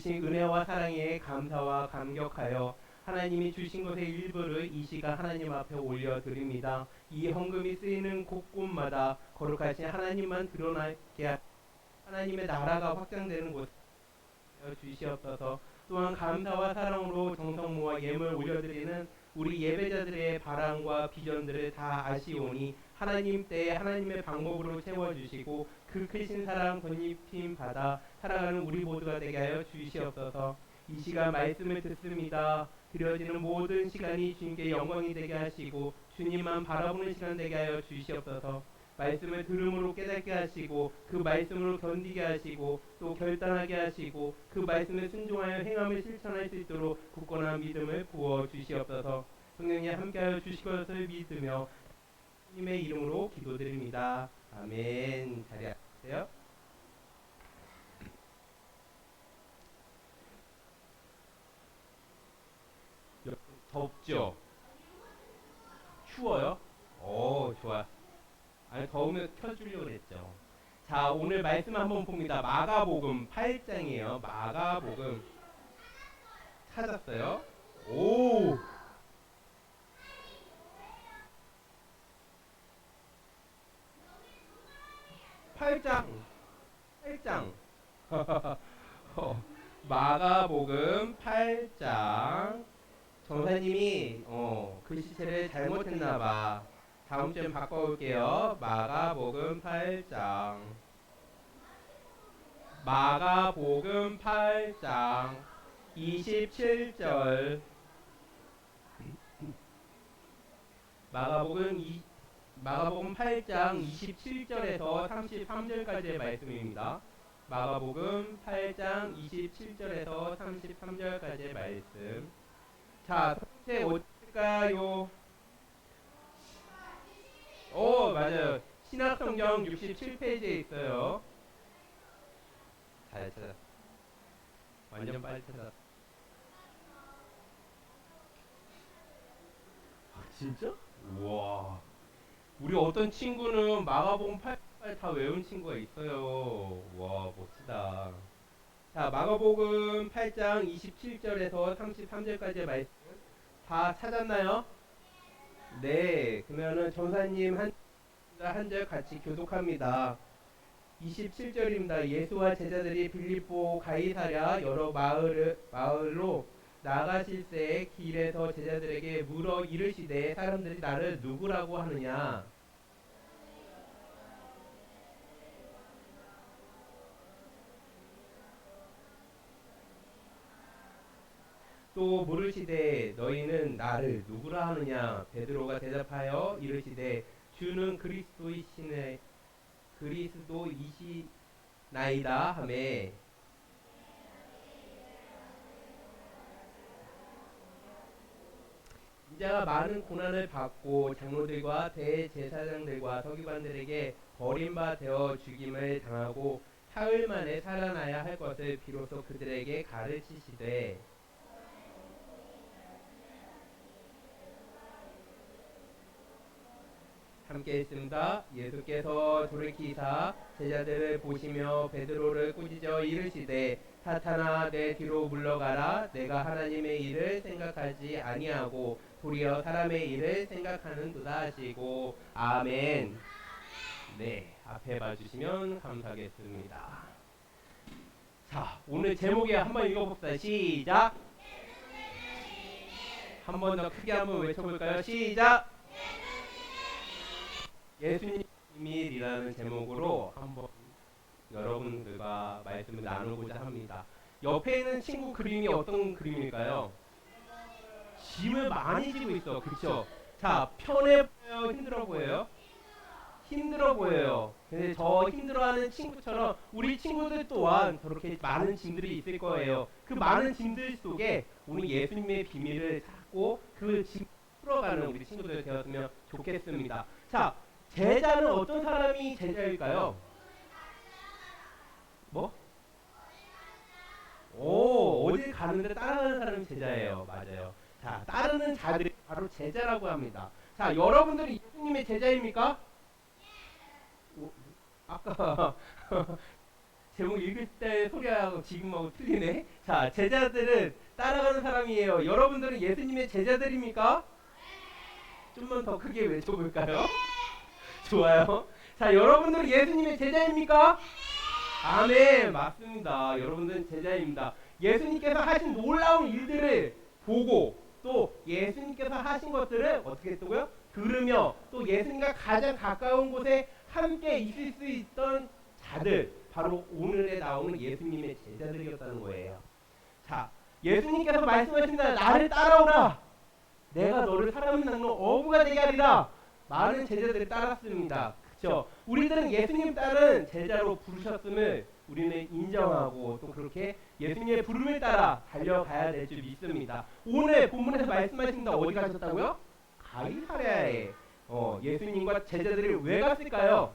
주신 은혜와 사랑에 감사와 감격하여 하나님이 주신 것의 일부를 이 시간 하나님 앞에 올려드립니다. 이 헌금이 쓰이는 곳곳마다 거룩하신 하나님만 드러나게 하- 하나님의 나라가 확장되는 곳 주시옵소서 또한 감사와 사랑으로 정성 모아 예물 올려드리는 우리 예배자들의 바람과 비전들을 다 아시오니 하나님 때에 하나님의 방법으로 채워주시고 그 크신 사랑 덧입힘 받아 살아가는 우리 모두가 되게 하여 주시옵소서. 이 시간 말씀을 듣습니다. 드려지는 모든 시간이 주님께 영광이 되게 하시고 주님만 바라보는 시간 되게 하여 주시옵소서. 말씀을 들음으로 깨닫게 하시고 그 말씀으로 견디게 하시고 또 결단하게 하시고 그 말씀에 순종하여 행함을 실천할 수 있도록 굳건한 믿음을 부어 주시옵소서. 성령님 함께하여 주실 것을 믿으며 주님의 이름으로 기도드립니다. 아멘. 자리 앉으세요 덥죠? 추워요? 오 좋아 아니 더우면 켜주려고 그랬죠. 자 오늘 말씀 한번 봅니다. 마가복음 8장이에요. 마가복음 찾았어요? 오. 팔장팔장 어, 마가복음 8장 전사님이 어, 글씨체를 잘못했나봐. 다음 점 바꿔올게요. 마가복음 8장. 마가복음 8장 27절. 마가복음 이, 마가복음 8장 27절에서 33절까지의 말씀입니다. 마가복음 8장 27절에서 33절까지의 말씀. 자, 첫째 어딜까요? 오, 맞아요. 신학성경 67페이지에 있어요. 잘 찾았어. 완전 빨리 찾았어. 아, 진짜? 우와. 우리 어떤 친구는 마가복음 8발 다 외운 친구가 있어요. 와, 멋지다. 자, 마가복음 8장 27절에서 33절까지의 말씀 다 찾았나요? 네, 그러면은 전사님 한 한절 같이 교독합니다. 27절입니다. 예수와 제자들이 빌립보 가이사랴 여러 마을 마을로 나가실새 길에서 제자들에게 물어 이르시되 사람들이 나를 누구라고 하느냐? 또 물으시되 너희는 나를 누구라 하느냐? 베드로가 대답하여 이르시되 주는 그리스도이시네 그리스도이시나이다 하매. 인자가 많은 고난을 받고 장로들과 대제사장들과 서기관들에게 버림바 되어 죽임을 당하고 사흘 만에 살아나야 할 것을 비로소 그들에게 가르치시되 함께 있습니다. 예수께서 돌이키사 제자들을 보시며 베드로를 꾸짖어 이르시되 사탄아 내 뒤로 물러가라 내가 하나님의 일을 생각하지 아니하고 도리어 사람의 일을 생각하는도다 하시고 아멘. 네 앞에 봐주시면 감사하겠습니다. 자 오늘 제목에 한번 읽어봅시다. 시작. 한 번 더 크게 한번 외쳐볼까요? 시작. 예수님 비밀이라는 제목으로 한번 여러분들과 말씀을 나누고자 합니다. 옆에 있는 친구 그림이 어떤 그림일까요? 짐을 많이 지고 있어. 그쵸? 자, 편해 보여요? 힘들어 보여요? 힘들어 보여요. 근데 저 힘들어하는 친구처럼 우리 친구들 또한 저렇게 많은 짐들이 있을 거예요. 그 많은 짐들 속에 우리 예수님의 비밀을 찾고 그 짐 풀어가는 우리 친구들 되었으면 좋겠습니다. 자, 제자는 어떤 사람이 제자일까요? 뭐? 오, 어딜 가는데 따라가는 사람이 제자예요. 맞아요. 자, 따르는 자들이 바로 제자라고 합니다. 자, 여러분들이 예수님의 제자입니까? 오, 아까 제목 읽을 때 소리하고 지금하고 틀리네. 자, 제자들은 따라가는 사람이에요. 여러분들은 예수님의 제자들입니까? 좀만 더 크게 외쳐볼까요? 좋아요. 자, 여러분들은 예수님의 제자입니까? 아멘, 맞습니다. 여러분들은 제자입니다. 예수님께서 하신 놀라운 일들을 보고 또 예수님께서 하신 것들을 어떻게 했다고요? 들으며 또 예수님과 가장 가까운 곳에 함께 있을 수 있던 자들 바로 오늘에 나오는 예수님의 제자들이었다는 거예요. 자, 예수님께서 말씀하십니다. 나를 따라오라. 내가 너를 사람 낳는 어부가 되게 하리라. 많은 제자들이 따랐습니다. 그렇죠? 우리들은 예수님 따른 제자로 부르셨음을 우리는 인정하고 또 그렇게 예수님의 부름을 따라 달려가야 될 줄 믿습니다. 오늘 본문에서 말씀하십니다. 어디 가셨다고요? 가이사랴에 어, 예수님과 제자들이 왜 갔을까요?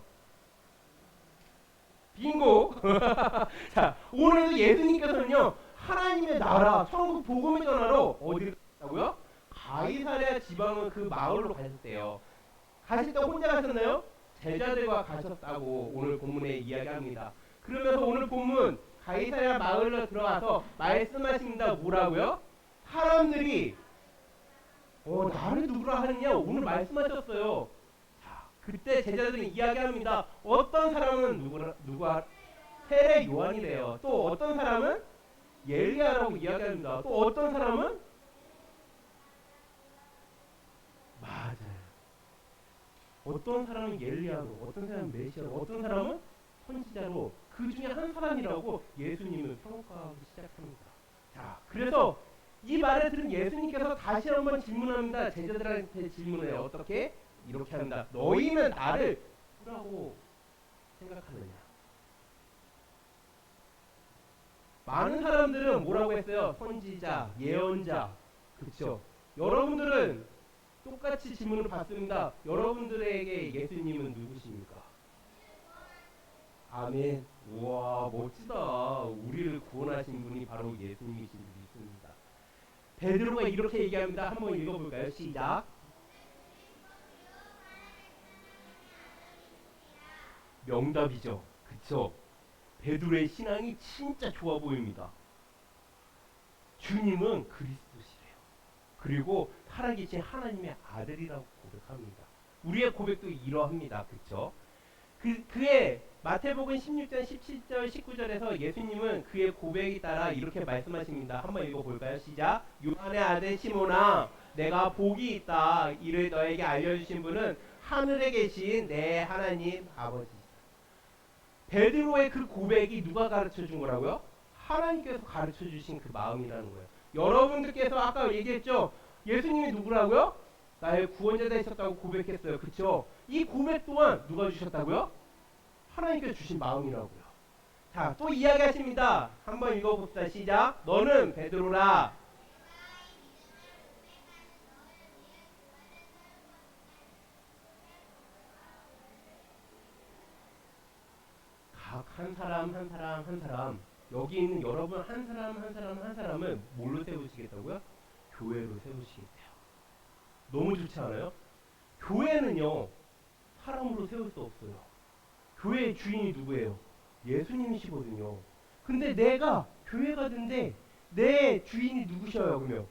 빙고. 자, 오늘도 예수님께서는요 하나님의 나라, 천국 복음을 전하러 어디를 갔다고요? 가이사랴 지방은 그 마을로 가셨대요. 가실 때 혼자 가셨나요? 제자들과 가셨다고 오늘 본문에 이야기합니다. 그러면서 오늘 본문 가이사랴 마을로 들어가서 말씀하십니다. 뭐라고요? 사람들이 어 나를 누구라 하느냐 오늘 말씀하셨어요. 자 그때 제자들이 이야기합니다. 어떤 사람은 누구라 누가 세례 요한이래요. 또 어떤 사람은 예리야라고 이야기합니다. 또 어떤 사람은 맞아요. 어떤 사람은 예리야로, 어떤 사람은 메시아로, 어떤 사람은 선지자로 그 중에 한 사람이라고 예수님을 평가하기 시작합니다. 자, 그래서 이 말을 들은 예수님께서 다시 한번 질문합니다. 제자들한테 질문해요. 어떻게? 이렇게 합니다. 너희는 나를 누구라고 생각하느냐? 많은 사람들은 뭐라고 했어요? 선지자, 예언자, 그렇죠? 여러분들은 똑같이 질문을 받습니다. 여러분들에게 예수님은 누구십니까? 아멘. 우와 멋지다. 우리를 구원하신 분이 바로 예수님이신 줄 믿습니다. 베드로가 이렇게 얘기합니다. 한번 읽어볼까요? 시작. 명답이죠. 그쵸? 베드로의 신앙이 진짜 좋아 보입니다. 주님은 그리스도시래요. 그리고 살아계신 하나님의 아들이라고 고백합니다. 우리의 고백도 이러합니다. 그쵸? 그, 그의 마태복음 16장 17절 19절에서 예수님은 그의 고백에 따라 이렇게 말씀하십니다. 한번 읽어볼까요? 시작. 요한의 아들 시모나 내가 복이 있다. 이를 너에게 알려주신 분은 하늘에 계신 내 하나님 아버지시다. 베드로의 그 고백이 누가 가르쳐 준 거라고요? 하나님께서 가르쳐 주신 그 마음이라는 거예요. 여러분들께서 아까 얘기했죠? 예수님이 누구라고요? 나의 구원자 되셨다고 고백했어요. 그렇죠? 이 고백 또한 누가 주셨다고요? 하나님께서 주신 마음이라고요. 자, 또 이야기하십니다. 한번 읽어봅시다. 시작. 너는 베드로라. 각 한 사람 한 사람 한 사람 여기 있는 여러분 한 사람 한 사람 한 사람을 뭘로 세우시겠다고요? 교회로 세우시겠대요. 너무 좋지 않아요? 교회는요 사람으로 세울 수 없어요. 교회의 주인이 누구예요? 예수님이시거든요. 근데 내가 교회가 된데 내 주인이 누구셔요? 그러면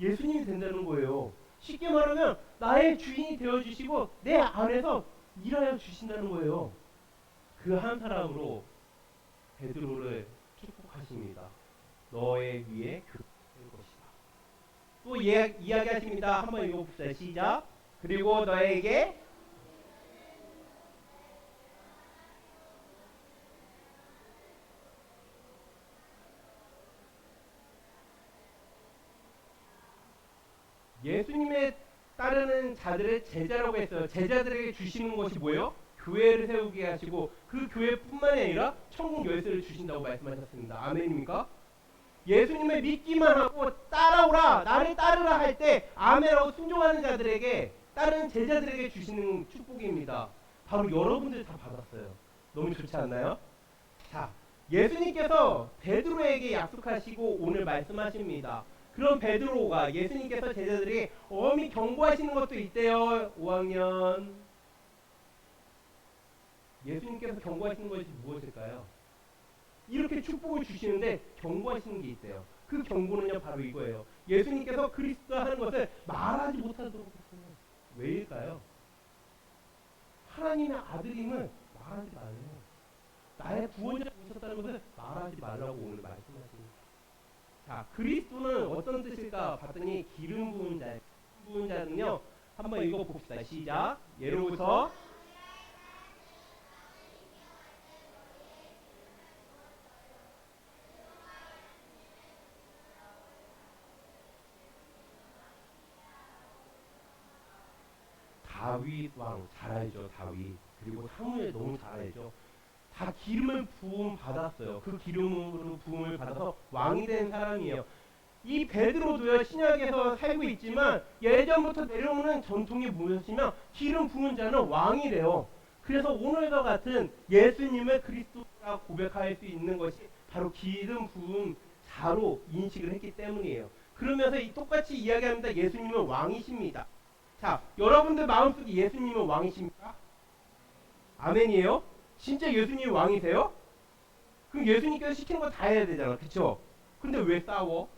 예수님이 된다는 거예요. 쉽게 말하면 나의 주인이 되어 주시고 내 안에서 일하여 주신다는 거예요. 그 한 사람으로 베드로를 축복하십니다. 너의 위에 교회될 것이다. 또 예, 이야기하십니다. 한번 읽어봅시다. 시작. 그리고 너에게 예수님의 따르는 자들을 제자라고 했어요. 제자들에게 주시는 것이 뭐예요? 교회를 세우게 하시고 그 교회뿐만이 아니라 천국 열쇠를 주신다고 말씀하셨습니다. 아멘입니까? 예수님을 믿기만 하고 따라오라 나를 따르라 할 때 아멘하고 순종하는 자들에게 따르는 제자들에게 주시는 축복입니다. 바로 여러분들 다 받았어요. 너무 좋지 않나요? 자, 예수님께서 베드로에게 약속하시고 오늘 말씀하십니다. 그런 베드로가 예수님께서 제자들이 어미 경고하시는 것도 있대요. 5학년. 예수님께서 경고하시는 것이 무엇일까요? 이렇게 축복을 주시는데 경고하시는 게 있대요. 그 경고는요 바로 이거예요. 예수님께서 그리스도 하는 것을 말하지 못하도록 했어요. 왜일까요? 하나님의 아들임을 말하지 말래요. 나의 구원자 오셨다는 것을 말하지 말라고 오늘 말씀하십니다. 자, 그리스도는 어떤 뜻일까 봤더니 기름 부은 자. 부은 자는요. 한번 읽어 봅시다. 시작. 예로부터 다윗 왕 잘 알죠 다윗. 그리고 사무엘 너무 잘 알죠. 다 기름을 부음 받았어요. 그 기름으로 부음을 받아서 왕이 된 사람이에요. 이 베드로도요 신약에서 살고 있지만 예전부터 내려오는 전통이 무엇이면 기름 부은 자는 왕이래요. 그래서 오늘과 같은 예수님을 그리스도가 고백할 수 있는 것이 바로 기름 부음 자로 인식을 했기 때문이에요. 그러면서 이 똑같이 이야기합니다. 예수님은 왕이십니다 자, 여러분들 마음속에 예수님은 왕이십니까? 아멘이에요? 진짜 예수님이 왕이세요? 그럼 예수님께서 시키는 거 다 해야 되잖아. 그쵸? 근데 왜 싸워?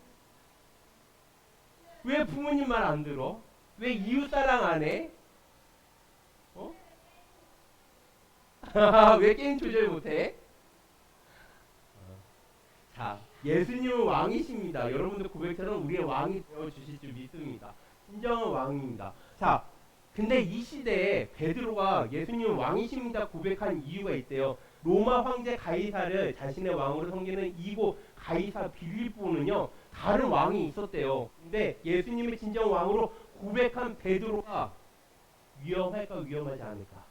왜 부모님 말 안 들어? 왜 이웃 사랑 안 해? 어? 왜 게임 조절 못 해? 자, 예수님은 왕이십니다. 여러분들 고백처럼 우리의 왕이 되어 주실 줄 믿습니다. 진정한 왕입니다. 자, 근데 이 시대에 베드로가 예수님 왕이십니다 고백한 이유가 있대요. 로마 황제 가이사를 자신의 왕으로 섬기는 이고 가이사 빌립보는요 다른 왕이 있었대요. 근데 예수님의 진정 왕으로 고백한 베드로가 위험할까 위험하지 않을까?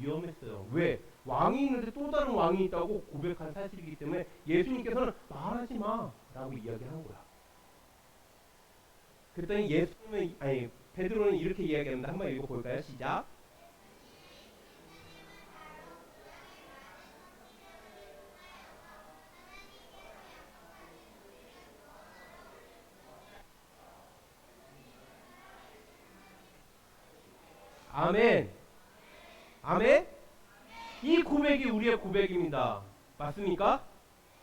위험했어요. 왜? 왕이 있는데 또 다른 왕이 있다고 고백한 사실이기 때문에 예수님께서는 말하지 마라고 이야기한 거야. 그랬더니 예수님은 아니 베드로는 이렇게 이야기합니다. 한번 읽어볼까요? 시작. 아멘. 아멘. 이 고백이 우리의 고백입니다. 맞습니까?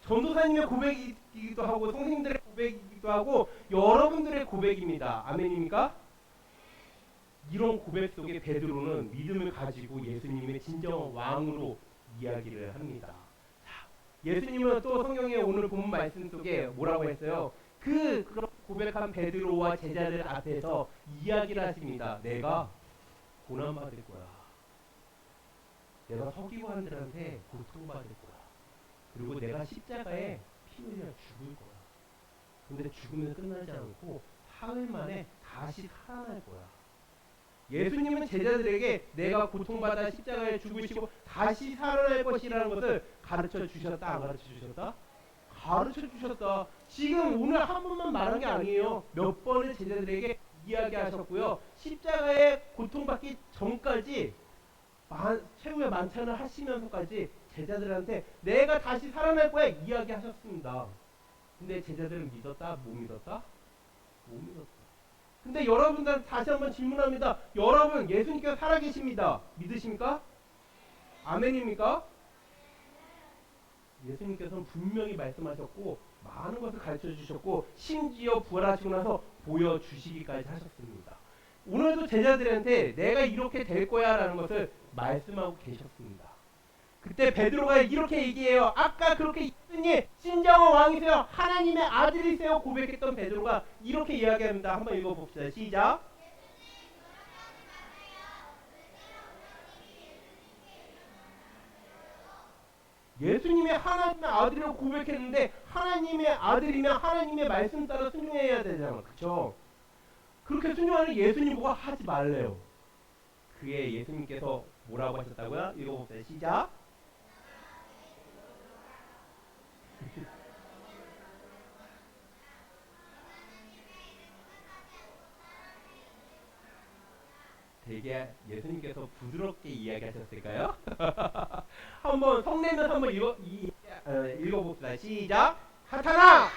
전도사님의 고백이기도 하고 성신들의 고백이기도 하고 여러분들의 고백입니다. 아멘입니까? 이런 고백 속에 베드로는 믿음을 가지고 예수님의 진정 왕으로 이야기를 합니다. 자, 예수님은 또 성경에 오늘 본 말씀 속에 뭐라고 했어요? 그 고백한 베드로와 제자들 앞에서 이야기를 하십니다. 내가 고난 받을 거야. 내가 서기관들한테 고통받을 거야. 그리고 내가 십자가에 피 흘려 죽을 거야. 근데 죽으면 끝나지 않고 사흘 만에 다시 살아날 거야. 예수님은 제자들에게 내가 고통받아 십자가에 죽으시고 다시 살아날 것이라는 것을 가르쳐 주셨다 안 가르쳐 주셨다? 가르쳐 주셨다. 지금 오늘 한 번만 말한 게 아니에요. 몇 번을 제자들에게 이야기하셨고요. 십자가에 고통받기 전까지 만, 최후의 만찬을 하시면서까지 제자들한테 내가 다시 살아날 거야 이야기하셨습니다. 근데 제자들은 믿었다? 못 믿었다? 못 믿었다. 근데 여러분들 다시 한번 질문합니다. 여러분 예수님께서 살아계십니다. 믿으십니까? 아멘입니까? 예수님께서는 분명히 말씀하셨고 많은 것을 가르쳐 주셨고 심지어 부활하시고 나서 보여주시기까지 하셨습니다. 오늘도 제자들한테 내가 이렇게 될 거야 라는 것을 말씀하고 계셨습니다. 그때 베드로가 이렇게 얘기해요. 아까 그렇게 예수님 진정한 왕이세요. 하나님의 아들이세요. 고백했던 베드로가 이렇게 이야기합니다. 한번 읽어봅시다. 시작. 예수님이 하나님의 아들이라고 고백했는데 하나님의 아들이면 하나님의 말씀 따라 순종해야 되잖아. 그렇죠? 그렇게 순종하는 예수님 보고 하지 말래요. 그에 예수님께서 뭐라고 하셨다고요? 읽어봅시다. 시작. 되게 예수님께서 부드럽게 이야기하셨을까요? 한번 성내면 한번 읽어 이, 어, 읽어봅시다. 시작. 하타나.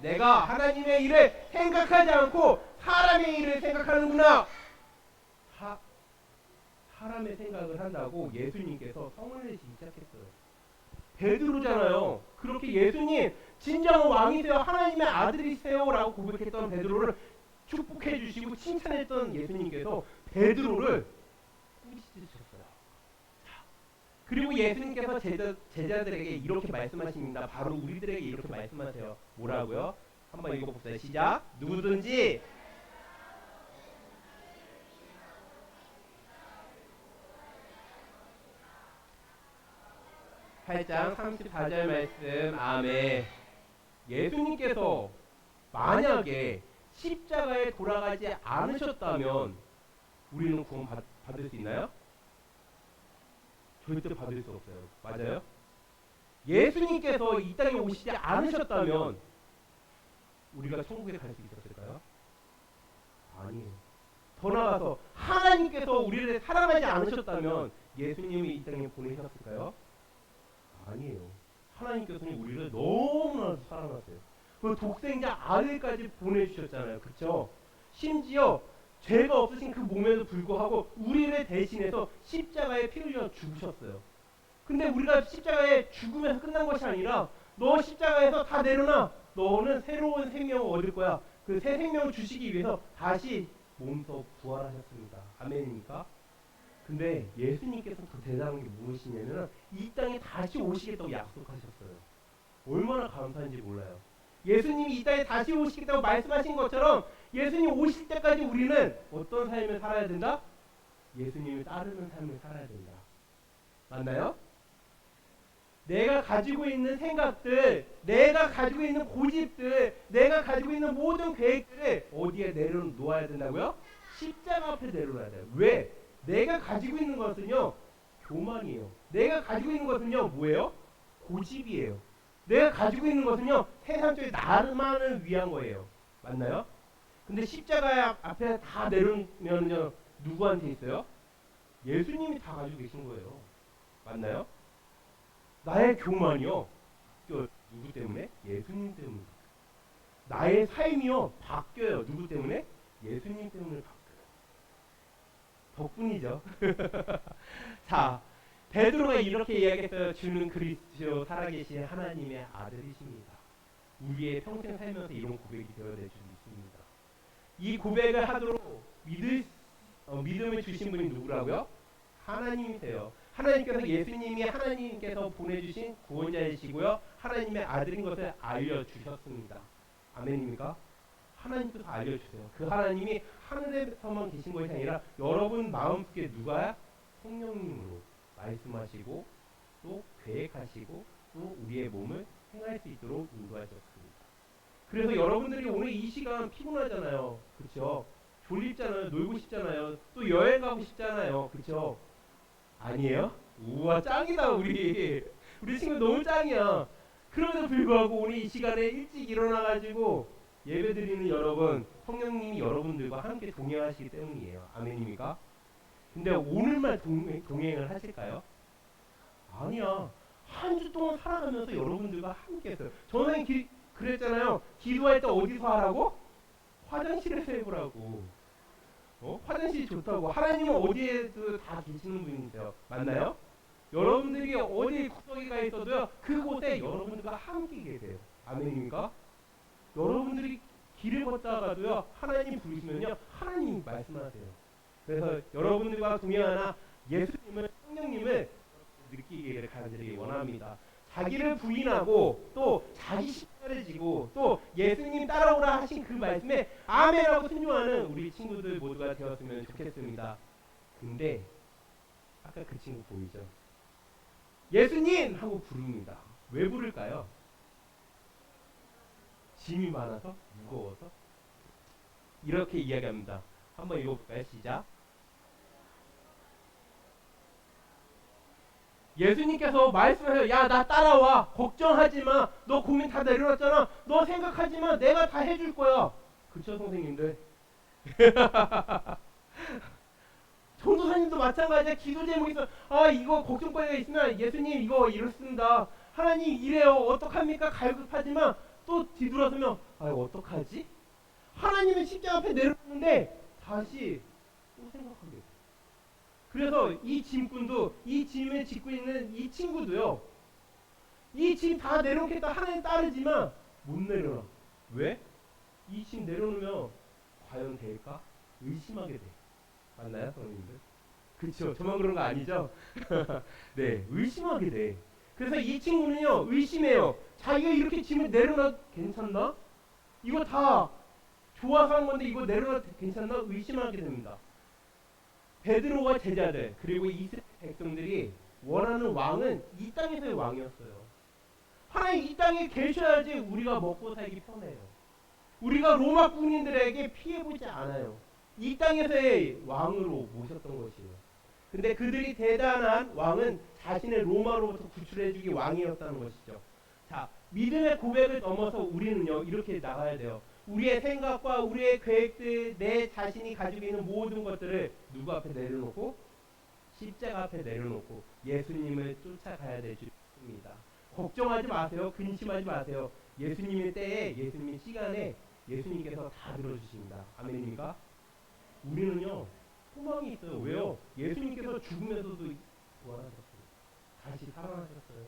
내가 하나님의 일을 생각하지 않고 사람의 일을 생각하는구나. 사, 사람의 생각을 한다고 예수님께서 성을 내시기 시작했어요. 베드로잖아요. 그렇게 예수님 진정한 왕이세요. 하나님의 아들이세요라고 고백했던 베드로를 축복해 주시고 칭찬했던 예수님께서 베드로를 꾸짖으셨어요. 자, 그리고 예수님께서 제자, 제자들에게 이렇게 말씀하십니다. 바로 우리들에게 이렇게 말씀하세요. 뭐라고요? 한번 읽어봅시다. 시작. 누구든지 8장 34절 말씀 아멘. 예수님께서 만약에 십자가에 돌아가지 않으셨다면 우리는 구원 받, 받을 수 있나요? 절대 받을 수 없어요. 맞아요? 예수님께서 이 땅에 오시지 않으셨다면 우리가 천국에 갈 수 있었을까요? 아니에요. 더 나아가서 하나님께서 우리를 사랑하지 않으셨다면 예수님이 이 땅에 보내셨을까요? 아니에요. 하나님께서는 우리를 너무나 사랑하세요. 그 독생자 아들까지 보내주셨잖아요. 그렇죠? 심지어 죄가 없으신 그 몸에도 불구하고 우리를 대신해서 십자가에 피 흘려 죽으셨어요. 근데 우리가 십자가에 죽으면서 끝난 것이 아니라 너 십자가에서 다 내려놔. 너는 새로운 생명을 얻을 거야. 그 새 생명을 주시기 위해서 다시 몸소 부활하셨습니다. 아멘입니까? 근데 예수님께서는 더 대단한 게 무엇이냐면 이 땅에 다시 오시겠다고 약속하셨어요. 얼마나 감사한지 몰라요. 예수님이 이 땅에 다시 오시겠다고 말씀하신 것처럼 예수님 오실 때까지 우리는 어떤 삶을 살아야 된다? 예수님을 따르는 삶을 살아야 된다. 맞나요? 내가 가지고 있는 생각들, 내가 가지고 있는 고집들, 내가 가지고 있는 모든 계획들을 어디에 내려놓아야 된다고요? 십자가 앞에 내려놔야 돼요. 왜? 내가 가지고 있는 것은요 교만이에요. 내가 가지고 있는 것은요 뭐예요? 고집이에요. 내가 가지고 있는 것은요 세상 쪽에 나만을 위한 거예요. 맞나요? 근데 십자가 앞에 다 내려면요 누구한테 있어요? 예수님이 다 가지고 계신 거예요. 맞나요? 나의 교만이요. 저 누구 때문에? 예수님 때문에. 나의 삶이요 바뀌어요. 누구 때문에? 예수님 때문에 바뀌어요. 덕분이죠. 자, 베드로가 이렇게 이야기했어요. 주는 그리스도 살아계신 하나님의 아들이십니다. 우리의 평생 살면서 이런 고백이 되어야 될 줄 믿습니다. 이 고백을 하도록 믿을 어, 믿음을 주신 분이 누구라고요? 하나님이세요. 하나님께서 예수님이 하나님께서 보내주신 구원자이시고요. 하나님의 아들인 것을 알려주셨습니다. 아멘입니까? 하나님께서 알려주세요. 그 하나님이 하늘에서만 계신 것이 아니라 여러분 마음속에 누가 성령님으로 말씀하시고 또 계획하시고 또 우리의 몸을 행할 수 있도록 인도하셨습니다. 그래서 여러분들이 오늘 이 시간 피곤하잖아요. 그렇죠? 졸립잖아요. 놀고 싶잖아요. 또 여행 가고 싶잖아요. 그렇죠? 아니에요? 우와 짱이다 우리 우리 친구 너무 짱이야. 그럼에도 불구하고 오늘 이 시간에 일찍 일어나가지고 예배드리는 여러분, 성령님이 여러분들과 함께 동행하시기 때문이에요. 아멘입니까? 근데 오늘만 동행, 동행 을 하실까요? 아니야. 한 주 동안 살아가면서 여러분들과 함께 했어요. 저는 기, 그랬잖아요. 기도할 때 어디서 하라고? 화장실에서 해보라고. 어? 화장실이 좋다고. 하나님은 어디에도 다 계시는 분이세요. 맞나요? 여러분들이 어디 구석에 가 있어도요. 그곳에 여러분들과 함께 계세요. 아멘입니까? 여러분들이 길을 걷다가도요 하나님 부르시면요 하나님 말씀하세요. 그래서 여러분들과 동행하나 예수님을 성령님을 느끼기를 간절히 원합니다. 자기를 부인하고 또 자기 십자를 지고 또 예수님 따라오라 하신 그 말씀에 아멘하고 순종하는 우리 친구들 모두가 되었으면 좋겠습니다. 근데 아까 그 친구 보이죠? 예수님 하고 부릅니다. 왜 부를까요? 짐이 많아서 무거워서 이렇게 이야기합니다. 한번 읽어볼까요? 시작. 예수님께서 말씀하세요. 야, 나 따라와. 걱정하지 마. 너 고민 다 내려놨잖아. 너 생각하지 마. 내가 다 해줄 거야. 그쵸, 선생님들? 전도사님도 마찬가지야. 기도 있어. 아, 이거 걱정거리가 있으면 예수님 이거 이렇습니다. 하나님 이래요. 어떡합니까? 갈급하지만 또 뒤돌아서면 아 어떡하지? 하나님의 십자가 앞에 내려오는데 다시 또 생각하게 돼. 그래서 이 짐꾼도 이 짐을 짓고 있는 이 친구도요. 이 짐 다 내려놓겠다 하나님 따르지만 못 내려놔. 왜? 이 짐 내려놓으면 과연 될까? 의심하게 돼. 맞나요, 성님들? 그렇죠. 저만 그런 거 아니죠? 네, 의심하게 돼. 그래서 이 친구는요, 의심해요. 자기가 이렇게 짐을 내려놔 괜찮나? 이거 다 좋아서 한 건데 이거 내려놔 괜찮나? 의심하게 됩니다. 베드로와 제자들 그리고 이스라엘 백성들이 원하는 왕은 이 땅에서의 왕이었어요. 하나님 이 땅에 계셔야지 우리가 먹고 살기 편해요. 우리가 로마 군인들에게 피해 보지 않아요. 이 땅에서의 왕으로 모셨던 것이에요. 근데 그들이 대단한 왕은 자신의 로마로부터 구출해주기 왕이었다는 것이죠. 자, 믿음의 고백을 넘어서 우리는요 이렇게 나가야 돼요. 우리의 생각과 우리의 계획들, 내 자신이 가지고 있는 모든 것들을 누구 앞에 내려놓고 십자가 앞에 내려놓고 예수님을 쫓아가야 될 줄입니다. 걱정하지 마세요. 근심하지 마세요. 예수님의 때에 예수님의 시간에 예수님께서 다 들어주십니다. 아멘입니까? 우리는요 소망이 있어요. 왜요? 예수님께서 죽으면서도 부활하셨어요. 다시 살아나셨어요.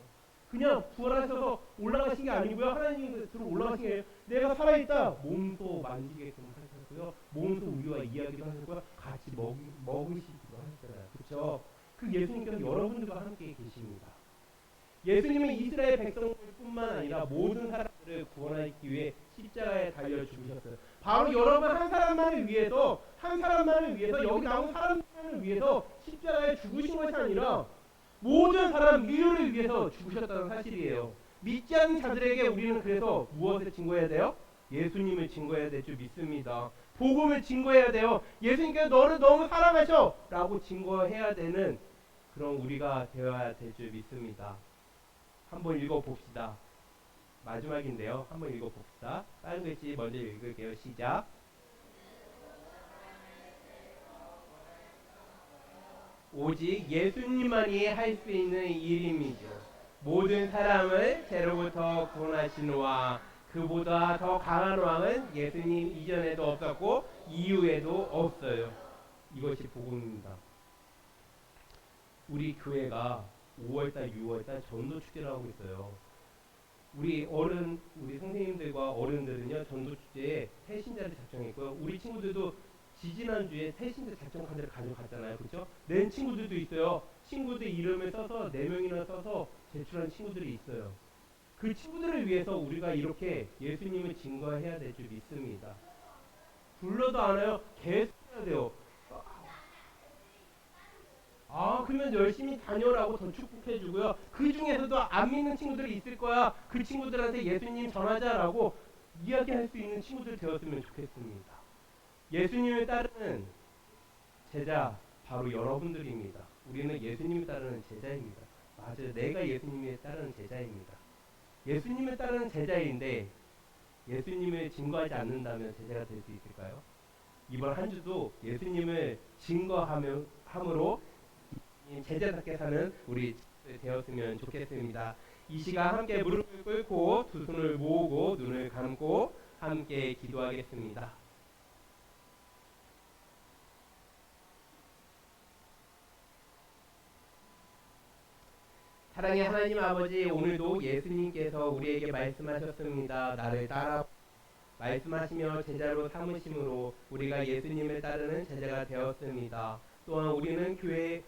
그냥 부활하셔서 올라가신 게 아니고요. 하나님께서 올라가신 게 아니에요. 내가 살아있다. 몸도 만지게끔 하셨고요. 몸도 우리와 이야기도 하셨고요. 같이 먹, 먹으시기도 하셨잖아요. 그렇죠? 그 예수님께서 여러분들과 함께 계십니다. 예수님은 이스라엘 백성뿐만 아니라 모든 사람들을 구원하기 위해 십자가에 달려 죽으셨어요. 바로 여러분 한 사람만을 위해서 한 사람만을 위해서 여기 나온 사람만을 위해서 십자가에 죽으신 것이 아니라 모든 사람 인류를 위해서 죽으셨다는 사실이에요. 믿지 않는 자들에게 우리는 그래서 무엇을 증거해야 돼요? 예수님을 증거해야 될 줄 믿습니다. 복음을 증거해야 돼요. 예수님께서 너를 너무 사랑하셔 라고 증거해야 되는 그런 우리가 되어야 될 줄 믿습니다. 한번 읽어 봅시다. 마지막인데요. 한번 읽어 봅시다. 다른 글씨 먼저 읽을게요. 시작. 오직 예수님만이 할 수 있는 일임이죠. 모든 사람을 죄로부터 구원하신 왕, 그보다 더 강한 왕은 예수님 이전에도 없었고 이후에도 없어요. 이것이 복음입니다. 우리 교회가 5월달, 6월달 전도 축제를 하고 있어요. 우리 어른, 우리 선생님들과 어른들은요 전도 축제에 새신자를 작정했고요. 우리 친구들도 지지난주에 새신자 작정 카드를 가져갔잖아요. 그렇죠? 낸 친구들도 있어요. 친구들 이름을 써서 네 명이나 써서 제출한 친구들이 있어요. 그 친구들을 위해서 우리가 이렇게 예수님을 증거해야 될 줄 믿습니다. 불러도 안 와요. 계속 해야 돼요. 아, 그러면 열심히 다녀라고 더 축복해주고요. 그 중에서도 안 믿는 친구들이 있을 거야. 그 친구들한테 예수님 전하자라고 이야기할 수 있는 친구들 되었으면 좋겠습니다. 예수님을 따르는 제자 바로 여러분들입니다. 우리는 예수님을 따르는 제자입니다. 맞아요. 내가 예수님을 따르는 제자입니다. 예수님을 따르는 제자인데 예수님을 증거하지 않는다면 제자가 될 수 있을까요? 이번 한 주도 예수님을 증거함으로 제자답게 사는 우리 되었으면 좋겠습니다. 이 시간 함께 무릎을 꿇고 두 손을 모으고 눈을 감고 함께 기도하겠습니다. 사랑의 하나님 아버지 오늘도 예수님께서 우리에게 말씀하셨습니다. 나를 따라 말씀하시며 제자로 삼으심으로 우리가 예수님을 따르는 제자가 되었습니다. 또한 우리는 교회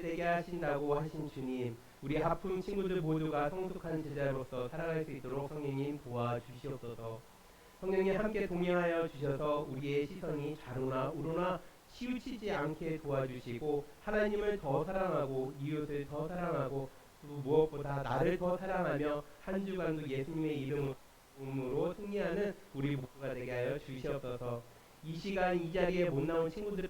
되게 하신다고 하신 주님, 우리 하품 친구들 모두가 성숙한 제자로서 살아갈 수 있도록 성령님 도와주시옵소서. 성령님 함께 동행하여 주셔서 우리의 시선이 좌로나 우로나 치우치지 않게 도와주시고 하나님을 더 사랑하고 이웃을 더 사랑하고 또 무엇보다 나를 더 사랑하며 한 주간도 예수님의 이름으로 승리하는 우리 모두가 되게 하여 주시옵소서. 이 시간 이 자리에 못 나온 친구들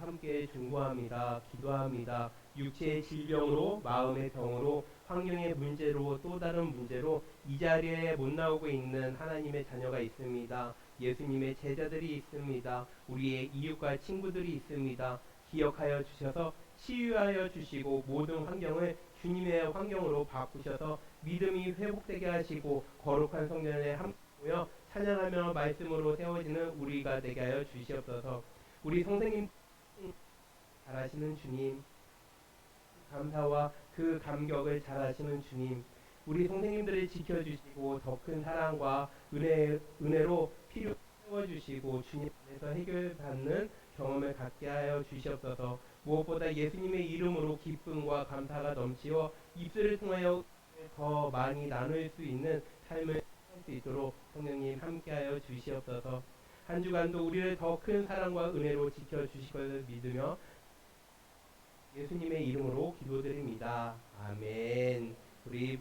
함께 중보합니다. 기도합니다. 육체의 질병으로 마음의 병으로 환경의 문제로 또 다른 문제로 이 자리에 못 나오고 있는 하나님의 자녀가 있습니다. 예수님의 제자들이 있습니다. 우리의 이웃과 친구들이 있습니다. 기억하여 주셔서 치유하여 주시고 모든 환경을 주님의 환경으로 바꾸셔서 믿음이 회복되게 하시고 거룩한 성전에 함 고요 찬양하며 말씀으로 세워지는 우리가 되게 하여 주시옵소서. 우리 선생님 잘하시는 주님 감사와 그 감격을 잘하시는 주님 우리 선생님들을 지켜주시고 더 큰 사랑과 은혜 은혜로 필요 세워주시고 주님 안에서 해결받는 경험을 갖게 하여 주시옵소서. 무엇보다 예수님의 이름으로 기쁨과 감사가 넘치어 입술을 통하여 더 많이 나눌 수 있는 삶을 살수 있도록 성령님 함께하여 주시옵소서. 한 주간도 우리를 더 큰 사랑과 은혜로 지켜 주실 것을 믿으며 예수님의 이름으로 기도드립니다. 아멘. 우리